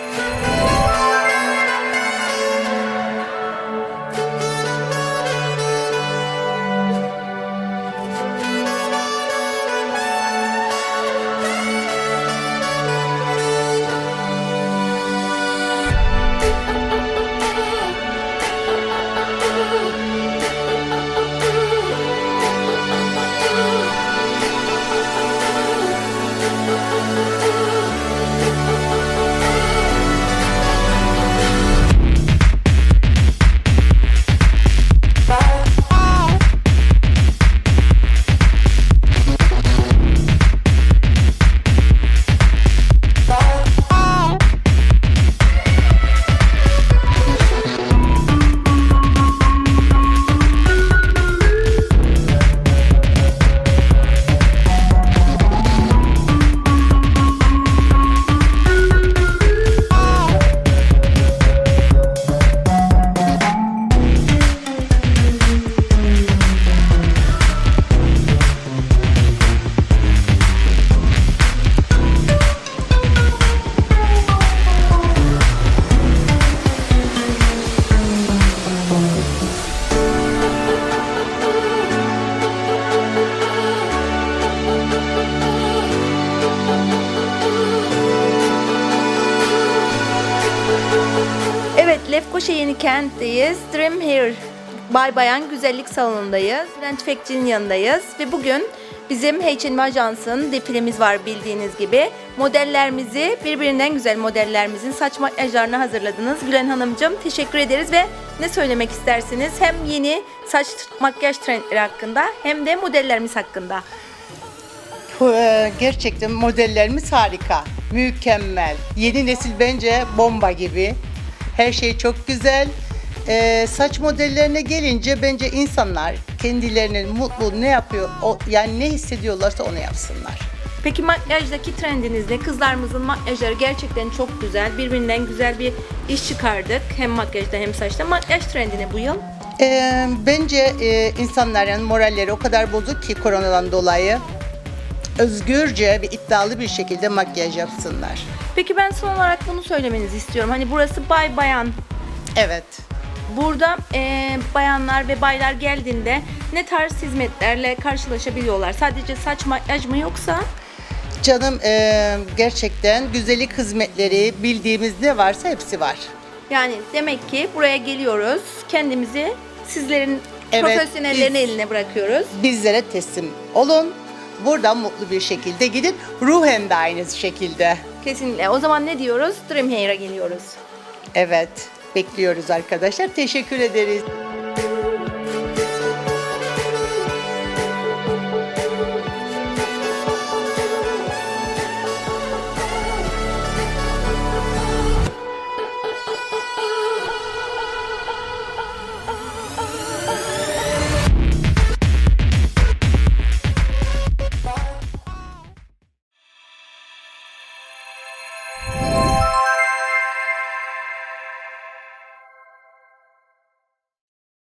Evet, Lefkoşa Yeni Kent'teyiz. Dream Hair Bay Bayan Güzellik Salonu'ndayız. Bülent Tüfekçi'nin yanındayız ve bugün bizim H&M Ajans'ın defilemiz var bildiğiniz gibi. Modellerimizi, birbirinden güzel modellerimizin saç makyajlarını hazırladınız. Gülen Hanımcığım teşekkür ederiz ve ne söylemek istersiniz? Hem yeni saç makyaj trendleri hakkında hem de modellerimiz hakkında. E, Gerçekten modellerimiz harika, mükemmel. Yeni nesil bence bomba gibi. Her şey çok güzel. E, saç modellerine gelince bence insanlar kendilerinin mutlu ne yapıyor, o, yani ne hissediyorlarsa onu yapsınlar. Peki makyajdaki trendiniz ne? Kızlarımızın makyajları gerçekten çok güzel. Birbirinden güzel bir iş çıkardık. Hem makyajda hem saçta. Makyaj trendi ne bu yıl? E, bence e, insanların moralleri o kadar bozuk ki koronadan dolayı özgürce ve iddialı bir şekilde makyaj yapsınlar. Peki ben son olarak bunu söylemenizi istiyorum. Hani burası bay bayan. Evet. Burada eee, bayanlar ve baylar geldiğinde ne tarz hizmetlerle karşılaşabiliyorlar? Sadece saç makyaj mı yoksa? Canım e, gerçekten güzellik hizmetleri bildiğimiz ne varsa hepsi var. Yani demek ki buraya geliyoruz. Kendimizi sizlerin Evet, profesyonellerin biz- eline bırakıyoruz. Bizlere teslim olun. Buradan mutlu bir şekilde gidin. Ruhen de aynı şekilde. Kesinlikle. O zaman ne diyoruz? Dream Hair'a geliyoruz. Evet. Bekliyoruz arkadaşlar. Teşekkür ederiz.